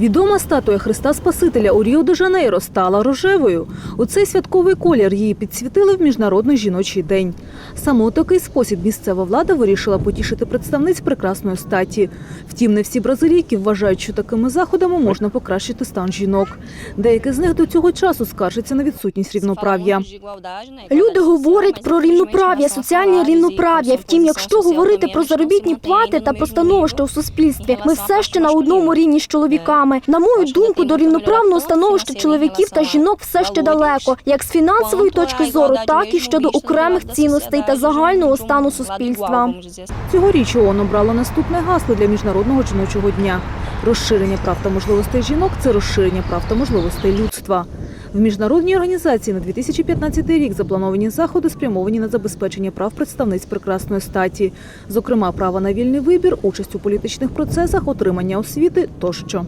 Відома статуя Христа Спасителя у Ріо де Жанейро стала рожевою. У цей святковий колір її підсвітили в міжнародний жіночий день. Саме такий спосіб місцева влада вирішила потішити представниць прекрасної статі. Втім, не всі бразилійки вважають, що такими заходами можна покращити стан жінок. Деякі з них до цього часу скаржаться на відсутність рівноправ'я. Люди говорять про рівноправ'я, соціальне рівноправ'я. Втім, якщо говорити про заробітні плати та про становище у суспільстві, ми все ще на одному рівні з чоловіками. На мою думку, до рівноправного становища чоловіків та жінок все ще далеко, як з фінансової точки зору, так і щодо окремих цінностей та загального стану суспільства. Цьогоріч ООН обрало наступне гасло для міжнародного жіночого дня. Розширення прав та можливостей жінок це розширення прав та можливостей людства. В міжнародній організації на 2015 рік заплановані заходи спрямовані на забезпечення прав представниць прекрасної статі, зокрема права на вільний вибір, участь у політичних процесах, отримання освіти тощо.